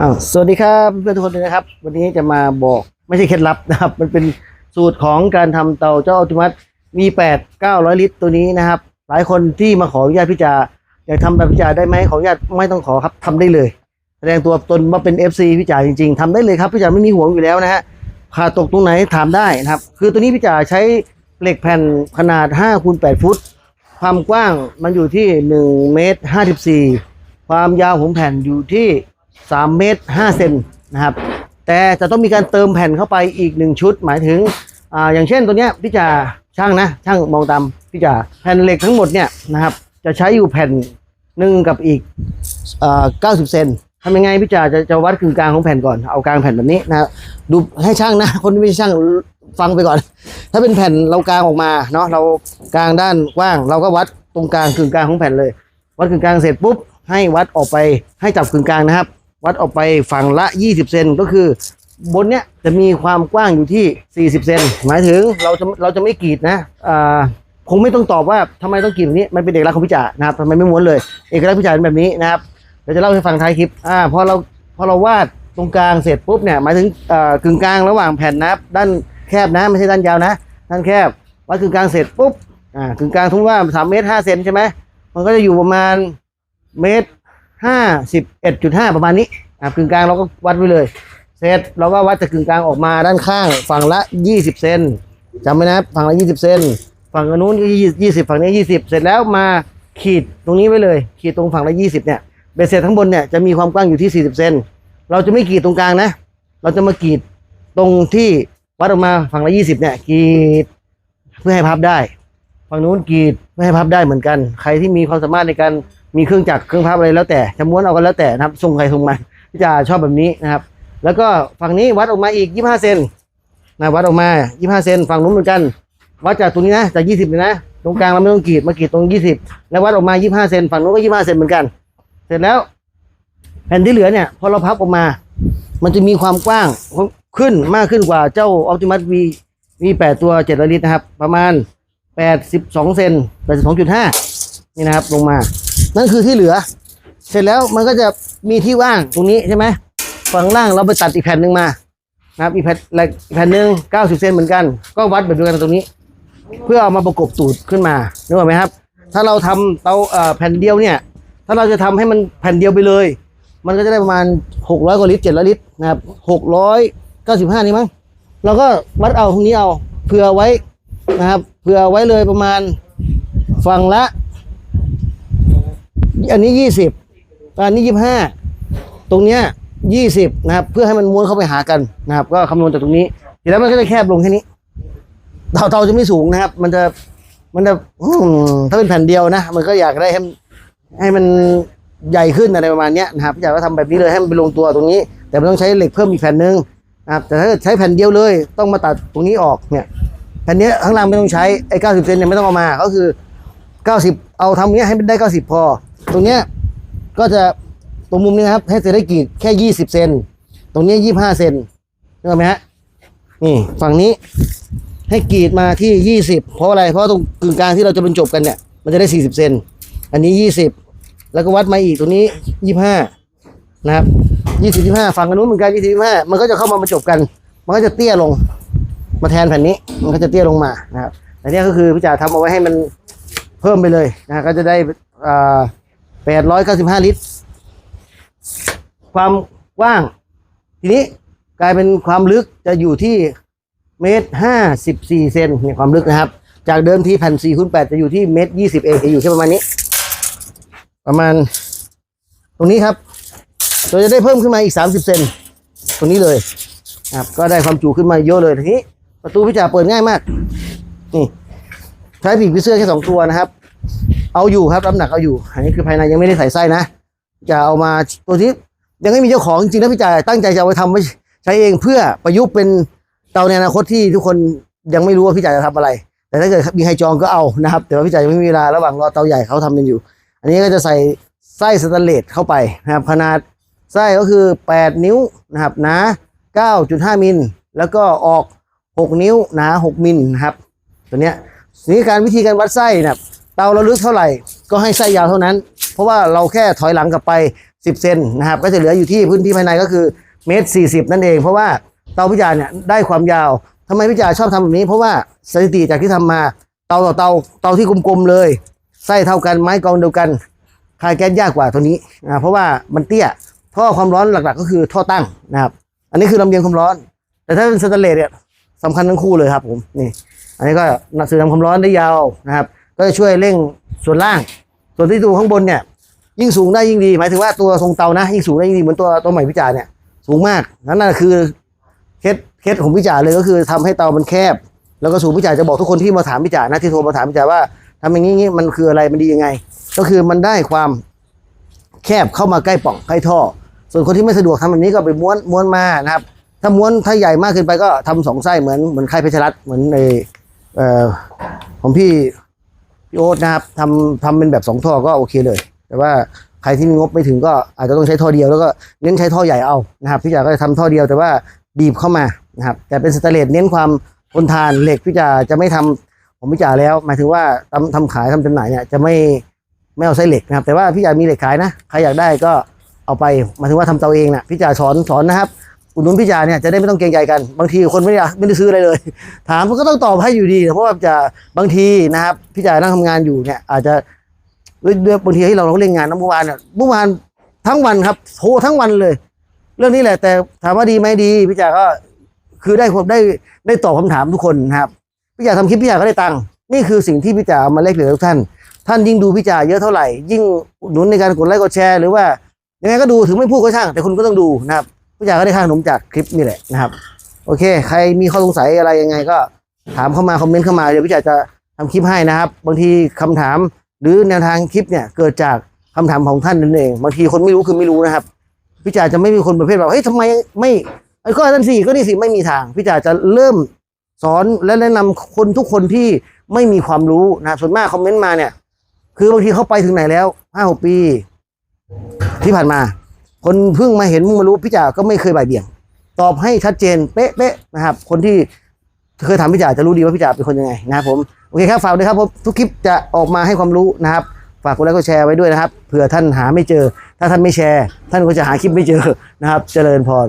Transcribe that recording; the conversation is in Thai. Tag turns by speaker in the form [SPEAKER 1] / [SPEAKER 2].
[SPEAKER 1] อ้าวสวัสดีครับเพื่อนทุกคนเลยนะครับ วันนี้จะมาบอกไม่ใช่เคล็ดลับนะครับ มันเป็นสูตรของการทำเตาเจ้าอัตโนมัติมีแปดเก้าร้อยลิตรตัวนี้นะครับ หลายคนที่มาขออนุญาตพิจาอยากทำแบบพิจาได้ไหมขออนุญาตไม่ต้องขอครับทำได้เลย แสดงตัวตนว่าเป็น FC พิจาจริงๆทำได้เลยครับพิจาไม่มีห่วงอยู่แล้วนะฮะขาดตกตรงไหนถามได้นะครับ คือตัวนี้พิจาใช้เหล็กแผ่นขนาด5คูณ8ฟุต ความกว้างมันอยู่ที่1เมตร54ความยาวของแผ่นอยู่ที่ 3 เมตร5เซนนะครับ แต่จะต้องมีการเติมแผ่นเข้าไปอีกหนึ่งชุด หมายถึงอ่าอย่างเช่นตัวเนี้ยพี่จ่าช่างนะ ช่างมองตามพี่จ่าแผ่นเหล็กทั้งหมดเนี่ยนะครับ จะใช้อยู่แผ่นหนึ่งกับอีกเอ่า90เซนทำยังไงพี่จ่าจะจะวัดกึ่งกลางของแผ่นก่อนเอากลางแผ่นแบบนี้นะครับดูให้ช่างนะ คนที่ไม่ใช่ช่างฟังไปก่อน ถ้าเป็นแผ่นเรากลางออกมาเนาะเรากลางด้านกว้าง เราก็วัดตรงกลางกึ่งกลางของแผ่นเลย วัดกึ่งกลางเสร็จปุ๊บให้วัดออกไปให้จับกึ่งกลางนะครับ วัดออกไปฝั่งละ 20 เซนก็คือบนเนี้ยจะมีความกว้างอยู่ที่ 40 เซนหมายถึงเราจะเราจะไม่กรีดนะอ่าคงไม่ต้องตอบว่าทำไมต้องกรีดแบบนี้มันเป็นเอกลักษณ์ของพิจานะครับทำไมไม่ม้วนเลย เอกลักษณ์พิจาเป็นแบบนี้นะครับเดี๋ยวจะเล่าให้ฟังท้ายคลิปอ่าพอเราพอเราวาดตรงกลางเสร็จปุ๊บเนี่ยหมายถึงอ่ากึ่งกลางระหว่างแผ่นนะครับด้านแคบนะไม่ใช่ด้านยาวนะด้านแคบวัดกึ่งกลางเสร็จปุ๊บอ่ากึ่งกลางทุกว่าสามเมตรห้าเซนใช่ไหมมันก็จะอยู่ประมาณเมตร ห้าสิบเอ็ดจุดห้าประมาณนี้อ่ากึ่งกลางเราก็วัดไว้เลย เสร็จเราก็วัดจากกึ่งกลางออกมาด้านข้าง ฝั่งละยี่สิบเซนจำไว้นะฝั่งละยี่สิบเซนฝั่งนู้นก็ยี่สิบฝั่งนี้ยี่สิบเสร็จแล้วมาขีดตรงนี้ไว้เลย ขีดตรงฝั่งละยี่สิบเนี่ยเบสเสร็จทั้งบนเนี่ยจะมีความกว้างอยู่ที่สี่สิบเซนเราจะไม่ขีดตรงกลางนะ เราจะมากรีดตรงที่วัดออกมาฝั่งละยี่สิบเนี่ยกรีดเพื่อให้พับได้ ฝั่งนู้นกรีดไม่ให้พับได้เหมือนกัน ใครที่มีความสามารถในการ มีเครื่องจักรเครื่องพับอะไรแล้วแต่จะม้วนเอากันแล้วแต่นะครับส่งใครส่งมันพี่จ่าชอบแบบนี้นะครับ แล้วก็ฝั่งนี้วัดออกมาอีก 25เซนนะวัดออกมา 25เซนฝั่งนู้นเหมือนกัน วัดจากตรงนี้นะจาก 20เลยนะตรงกลางเราไม่ต้องกรีดมากรีดตรง 20 แล้ววัดออกมา 25เซนฝั่งนู้นก็ 25เซนเหมือนกัน เสร็จแล้วแผ่นที่เหลือเนี่ยพอเราพับออกมา มันจะมีความกว้างขึ้นมากขึ้นกว่าเจ้า Optimus V V8 ตัว7ลิตรนะครับ ประมาณ 82เซน82.5 นี่นะครับลงมา นั่นคือที่เหลือ เสร็จแล้วมันก็จะมีที่ว่างตรงนี้ใช่ไหมฝั่งล่างเราไปตัดอีกแผ่นหนึ่งมานะครับอีกแผ่นอีกแผ่นหนึ่ง90เซนเหมือนกัน ก็วัดแบบเดียวกันตรงนี้ เพื่อเอามาประกบตูดขึ้นมานึกออกไหมครับ ถ้าเราทำเตาเอ่อแผ่นเดียวเนี่ย ถ้าเราจะทำให้มันแผ่นเดียวไปเลย มันก็จะได้ประมาณ600กว่าลิตร700ลิตรนะครับ695นี่มั้งเราก็วัดเอาตรงนี้เอาเผื่อไว้นะครับเผื่อไว้เลยประมาณฝั่งละ อันนี้ยี่สิบอันนี้ยี่ห้าตรงเนี้ยยี่สิบนะครับ เพื่อให้มันม้วนเข้าไปหากันนะครับ ก็คำนวณจากตรงนี้ทีแล้วมันก็จะแคบลงแค่นี้เตาเตาจะไม่สูงนะครับ มันจะมันจะถ้าเป็นแผ่นเดียวนะ มันก็อยากได้ให้มันให้มันใหญ่ขึ้นอะไรประมาณนี้นะครับอยากว่าทำแบบนี้เลยให้มันไปลงตัวตรงนี้ แต่มันต้องใช้เหล็กเพิ่มอีกแผ่นหนึ่งนะครับแต่ถ้าใช้แผ่นเดียวเลยต้องมาตัดตรงนี้ออกเนี่ยแผ่นนี้ข้างล่างไม่ต้องใช้ไอ้เก้าสิบเซนเนี่ยไม่ต้องเอามาก็คือเก้าสิบเอาทำเนี้ยให้มันได้เก้าสิบพอ ตรงเนี้ยก็จะตรงมุมนี้นะครับ ให้เศษได้กรีดแค่ยี่สิบเซนตรงเนี้ยี่ห้าเซนนึกออกไหมฮะนี่ฝั่งนี้ให้กรีดมาที่ยี่สิบเพราะอะไรเพราะตรงกึ่งกลางที่เราจะบรรจบกันเนี่ยมันจะได้สี่สิบเซนอันนี้ยี่สิบแล้วก็วัดมาอีกตรงนี้ยี่ห้านะครับยี่สิบยี่ห้าฝั่งกันนู้นเหมือนกันยี่สิบยี่ห้ามันก็จะเข้ามาบรรจบกัน มันก็จะเตี้ยลง มาแทนแผ่นนี้มันก็จะเตี้ยลงมานะครับอันนี้ก็คือพี่จ๋าทำเอาไว้ให้มันเพิ่มไปเลยนะก็จะได้อ่า แปดร้อยเก้าสิบห้าลิตร ความกว้าง ทีนี้กลายเป็นความลึกจะอยู่ที่เมตรห้าสิบสี่เซนเนี่ยความลึกนะครับ จากเดิมที่แผ่นสี่คูณแปดจะอยู่ที่เมตรยี่สิบเองจะอยู่ที่ประมาณนี้ ประมาณ ตรงนี้ครับ เราจะได้เพิ่มขึ้นมาอีกสามสิบเซนตรงนี้เลยครับ ก็ได้ความจุขึ้นมาเยอะเลยทีนี้ ประตูพี่จ่าเปิดง่ายมาก นี่ ใช้ปีกผีเสื้อแค่สองตัวนะครับ เอาอยู่ครับน้ำหนักเอาอยู่อันนี้คือภายในยังไม่ได้ใส่ไส้นะจะเอามาตัวที่ยังไม่มีเจ้าของจริงๆแล้วพี่จ่ายตั้งใจจะเอาไปทำไว้ใช้เองเพื่อประยุกต์เป็นเตาในอนาคตที่ทุกคนยังไม่รู้ว่าพี่จ่ายจะทำอะไร แต่ถ้าเกิดมีใครจองก็เอานะครับ แต่ว่าพี่จ่ายังไม่มีเวลาระหว่างรอเตาใหญ่เขาทำกันอยู่ อันนี้ก็จะใส่ไส้สแตนเลสเข้าไปนะครับขนาดไส้ก็คือ 8 นิ้วนะครับหนา9.5 มิลแล้วก็ออก 6 นิ้วหนา 6 มิลนะครับตัวเนี้ยนี่การวิธีการวัดไส้นะครับ เตาเราลึกเท่าไหร่ก็ให้ไส้ยาวเท่านั้น เพราะว่าเราแค่ถอยหลังกลับไป 10 เซนนะครับ ก็จะเหลืออยู่ที่พื้นที่ภายในก็คือเมตร40นั่นเอง เพราะว่าเตาพิจารเนี่ยได้ความยาวทำไมพิจารชอบทำแบบนี้ เพราะว่าสถิติจากที่ทำมา เตาต่อเตาเตาที่กลมๆเลยไส้เท่ากันไม้กองเดียวกันคายแก๊สยากกว่าตัวนี้นะเพราะว่ามันเตี้ยท่อความร้อนหลักๆ ก็คือท่อตั้งนะครับ อันนี้คือลำเลียงความร้อน แต่ถ้าเป็นสแตนเลสเนี่ยสำคัญทั้งคู่เลยครับผมนี่ อันนี้ก็สื่อทำความร้อนได้ยาวนะครับ ก็จะช่วยเร่งส่วนล่าง ส่วนที่ตัวข้างบนเนี่ย ยิ่งสูงได้ยิ่งดี หมายถึงว่าตัวทรงเตานะ ยิ่งสูงได้ยิ่งดีเหมือนตัวตัวใหม่พิจารเนี่ยสูงมากนั่นน่ะคือเคสเคสของพิจารเลยก็คือทำให้เตามันแคบ แล้วก็สูงพิจารจะบอกทุกคนที่มาถามพิจารนะที่โทรมาถามพิจารว่าทำอย่างนี้อย่างนี้มันคืออะไรมันดียังไง ก็คือมันได้ความแคบเข้ามาใกล้ป่องใกล้ท่อ ส่วนคนที่ไม่สะดวกทำแบบนี้ก็ไปม้วนม้วนมานะครับ ถ้าม้วนถ้าใหญ่มากเกินไปก็ทำสองไส้เหมือนเหมือนค่ายเพชรรัตน์เหมือนในเอ่อของพี่ พี่โอ๊ตนะครับทำทำเป็นแบบสองท่อก็โอเคเลย แต่ว่าใครที่มีงบไม่ถึงก็อาจจะต้องใช้ท่อเดียวแล้วก็เน้นใช้ท่อใหญ่เอานะครับพี่จ๋าก็จะทำท่อเดียวแต่ว่าบีบเข้ามานะครับแต่เป็นสแตเลสเน้นความทนทานเหล็กพี่จ๋าจะไม่ทำของพี่จ๋าแล้ว หมายถึงว่าทำทำขายทำจำหน่ายเนี่ยจะไม่ไม่เอาไส้เหล็กนะครับ แต่ว่าพี่จ๋ามีเหล็กขายนะใครอยากได้ก็เอาไปหมายถึงว่าทำเตาเองนะพี่จ๋าสอนสอนนะครับ อุดหนุนพี่จ๋าเนี่ยจะได้ไม่ต้องเกรงใจกัน บางทีคนไม่ได้ไม่ได้ซื้ออะไรเลย ถามก็ต้องตอบให้อยู่ดี เพราะว่าจะบางทีนะครับพี่จ๋านั่งทำงานอยู่เนี่ยอาจจะด้วยบางทีให้เราเราเล่นงานนะเมื่อวานเนี่ยเมื่อวานทั้งวันครับโทรทั้งวันเลย เรื่องนี้แหละ แต่ถามว่าดีไหมดีพี่จ๋าก็คือได้ความได้ได้ตอบคำถามทุกคนนะครับพี่จ๋าทำคลิปพี่จ๋าก็ได้ตังค์นี่คือสิ่งที่พี่จ๋าเอามาแลกเปลี่ยนทุกท่าน ท่านยิ่งดูพี่จ๋าเยอะเท่าไหร่ ยิ่งอุดหนุนในการกดไลค์กดแชร์หรือว่ายังไงก็ดูถึงไม่พูดก็ช่าง แต่คุณก็ต้องดูนะครับ ผู้ใหญ่ก็ได้ค่าขนมจากคลิปนี่แหละนะครับ โอเค ใครมีข้อสงสัยอะไรยังไงก็ถามเข้ามาคอมเมนต์เข้ามาเดี๋ยวพี่จ๋าจะทำคลิปให้นะครับ บางทีคำถามหรือแนวทางคลิปเนี่ยเกิดจากคำถามของท่านนั่นเอง บางทีคนไม่รู้คือไม่รู้นะครับพี่จ๋าจะไม่มีคนประเภทแบบเฮ้ยทำไมไม่ไอ้ข้อนั้นสี่ก็นี่สิไม่มีทาง พี่จ๋าจะเริ่มสอนและแนะนำคนทุกคนที่ไม่มีความรู้นะส่วนมากคอมเมนต์มาเนี่ย คือบางทีเขาไปถึงไหนแล้วห้าหกปี ที่ผ่านมา คนเพิ่งมาเห็นมึงมารู้พี่จ๋าก็ไม่เคยบ่ายเบี่ยง ตอบให้ชัดเจนเป๊ะๆนะครับ คนที่เคยถามพี่จ๋าจะรู้ดีว่าพี่จ๋าเป็นคนยังไงนะครับผมโอเคครับฝากด้วยครับผมทุกคลิปจะออกมาให้ความรู้นะครับ ฝากกดไลค์กดแชร์ไว้ด้วยนะครับเผื่อท่านหาไม่เจอ ถ้าท่านไม่แชร์ ท่านก็จะหาคลิปไม่เจอนะครับ เจริญพร